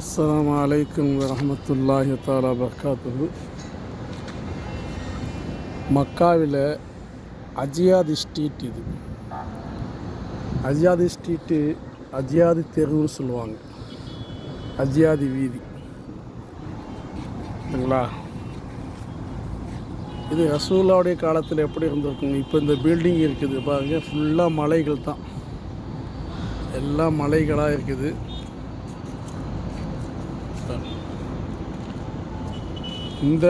அஸ்ஸலாமு அலைக்கும் வரஹமத்துல்லாஹி தாலா வர்காத்துஹு மக்காவில் அஜியாதி ஸ்ட்ரீட் இது. அஜியாதி ஸ்ட்ரீட்டு அஜியாதி தெருவுன்னு சொல்லுவாங்க. அஜியாதி வீதி. சரிங்களா? இது ரசூலாவுடைய காலத்தில் எப்படி இருந்திருக்குங்க? இப்போ இந்த பில்டிங் இருக்குது. பாருங்க ஃபுல்லாக மலைகள் தான் எல்லாம் மலைகளாக இருக்குது. இந்த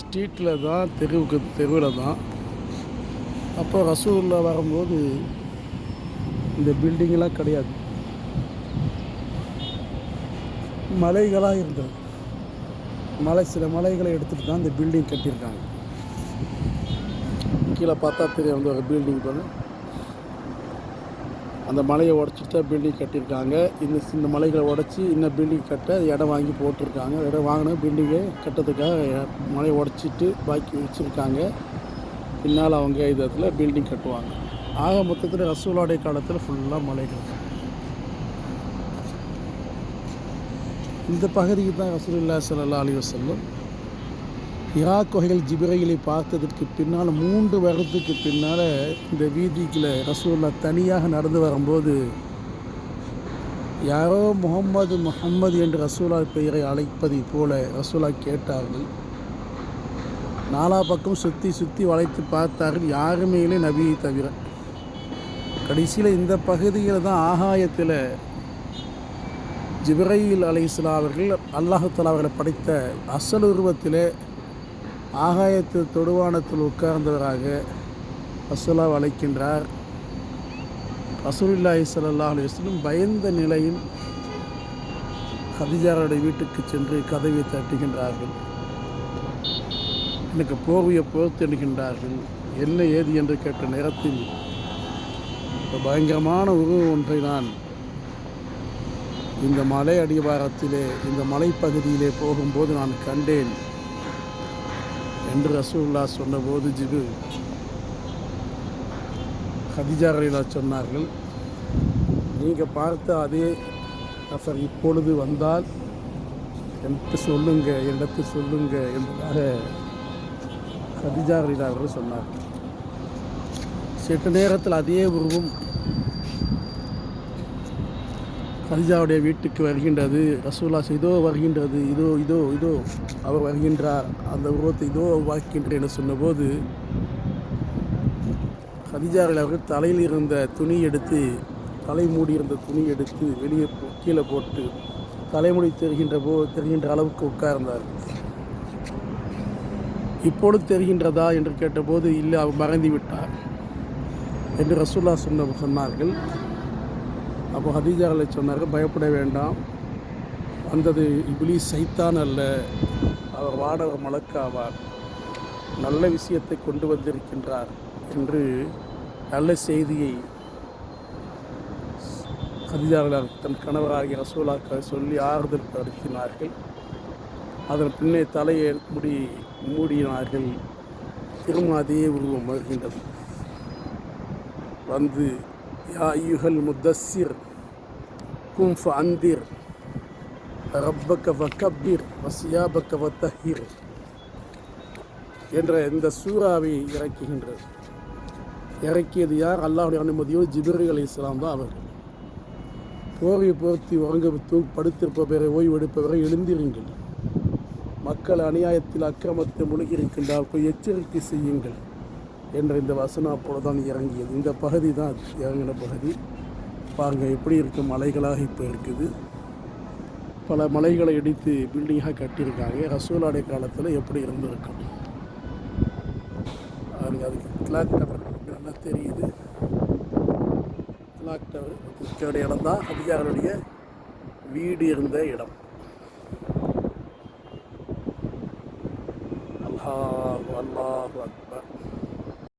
ஸ்ட்ரீட்டில் தான் தெருவுக்கு தெருவில் தான். அப்போ ரசூரில் வரும்போது இந்த பில்டிங்கெலாம் கிடையாது. மலைகளாக இருந்தது. மலை சில மலைகளை எடுத்துகிட்டு தான் இந்த பில்டிங் கட்டியிருக்காங்க. கீழே பார்த்தா தெரியும் வந்து ஒரு பில்டிங் பண்ணு அந்த மலையை உடச்சிட்டு தான் பில்டிங் கட்டியிருக்காங்க. இந்த இந்த மலைகளை உடச்சி இன்னும் பில்டிங் கட்ட இடம் வாங்கி போட்டிருக்காங்க. இடம் வாங்கின பில்டிங்கை கட்டுறதுக்காக மலையை உடச்சிட்டு பாக்கி வச்சுருக்காங்க. பின்னால் அவங்க இடத்துல பில்டிங் கட்டுவாங்க. ஆக மொத்தத்தில் ரசூலாடைய காலத்தில் ஃபுல்லாக மலைகள். இந்த பகுதிக்கு தான் ரசூலுல்லா சல்லா அலி வஸல்லம் ஈராக் வகைகள் ஜிபிரைகளை பார்த்ததற்கு பின்னால் மூன்று வருடத்துக்கு பின்னால் இந்த வீதிக்குள்ள ரசூல்லா தனியாக நடந்து வரும்போது யாரோ முகம்மது முகம்மது என்று ரசூலா பெயரை அழைப்பதை போல ரசூலா கேட்டார்கள். நாலா பக்கம் சுற்றி சுற்றி வளைத்து பார்த்தார்கள் யாருமே இல்லை நபியை தவிர. கடைசியில் இந்த பகுதியில் தான் ஆகாயத்தில் ஜிப்ரையில் அலைஹிஸ்ஸலா அவர்கள் அல்லாஹாலா அவர்களை படைத்த அசல் உருவத்தில் ஆகாயத்தில் தொடுவானத்தில் உட்கார்ந்தவராக ரசூலா அழைக்கின்றார். ரசூலில்லாஹி சல்லா அலைஹி பயந்த நிலையில் ஹதிஜாரோடைய வீட்டுக்கு சென்று கதவை தட்டுகின்றார்கள். எனக்கு போர்வையை போர்த்தெடுகின்றார்கள் என்ன ஏது என்று கேட்ட நேரத்தில் பயங்கரமான உருவம் ஒன்றை நான் இந்த மலை அடிவாரத்திலே இந்த மலைப்பகுதியிலே போகும்போது நான் கண்டேன். என்று ரசூல்லா சொன்னபோது ஜிபு ஹதிஜாரிலா சொன்னார்கள் நீங்கள் பார்த்த அதே நபர் இப்பொழுது வந்தால் எனக்கு சொல்லுங்க எனக்கு சொல்லுங்க என்பதாக ஹதிஜாரிலா அவர்கள் சொன்னார் சற்று நேரத்தில் அதே உருவம் கதிஜாவுடைய வீட்டுக்கு வருகின்றது ரசூலா இதோ வருகின்றது இதோ இதோ இதோ அவர் வருகின்றார் அந்த உருவத்தை இதோ வாக்கின்றேன் என்று சொன்னபோது ஹதிஜாரில் அவர்கள் தலையில் இருந்த துணி எடுத்து தலை மூடி இருந்த துணி எடுத்து வெளியே கீழே போட்டு தலைமுடி தெரிகின்ற போ தெரிகின்ற அளவுக்கு உட்கார்ந்தார். இப்பொழுது தெரிகின்றதா என்று கேட்டபோது இல்லை அவர் மறைந்து விட்டார் என்று ரசூல்லா சொன்ன சொன்னார்கள். அப்போ ஹதீஜாகளை சொன்னார்கள் பயப்பட வேண்டாம். வந்தது இப்லி சைத்தான் அல்ல அவர் வாடவர் மலக்காவார். நல்ல விஷயத்தை கொண்டு வந்திருக்கின்றார் என்று நல்ல செய்தியை ஹதிஜார்கள் தன் கணவராகிய ரசூலாக்க சொல்லி ஆறுதல் படுத்தினார்கள். அதன் பின்னே தலையை முடி மூடினார்கள். திரும்ப அதே உருவம் வருகின்றது வந்து யா ஐயுகல் முத்தஸ்ஸிர் கும் அந்திர் ரப்பக்க வக்கப்பிர் வசியாபக்க வத்தஹிர் என்ற இந்த சூறாவை இறக்குகின்றது இறக்கியது யார்? அல்லாஹுடைய அனுமதியோடு ஜிபிரி அலி இஸ்லாம் தான் அவர்கள் போர்வை போர்த்தி உறங்க தூ படுத்திருப்பவரை ஓய்வெடுப்பவரை எழுந்திருங்கள். மக்கள் அநியாயத்தில் அக்கிரமத்தை முழுகியிருக்கின்றால் போய் எச்சரிக்கை செய்யுங்கள். என்ற இந்த வசனம் அப்பொழுதுதான் இறங்கியது. இந்த பகுதி தான் அது இறங்கின பகுதி. பாருங்கள் எப்படி இருக்கும் மலைகளாக இப்போ இருக்குது. பல மலைகளை இடித்து பில்டிங்காக கட்டியிருக்காங்க. ரசூலாடைய காலத்தில் எப்படி இருந்திருக்கும்? பாருங்க அதுக்கு கிளாக் டவர் நல்லா தெரியுது. கிளாக் டவர் இருக்கிற இடம் தான் அதிகாரிகளுடைய வீடு இருந்த இடம். அல்லாஹ் அல்லாஹ் அக்பர்.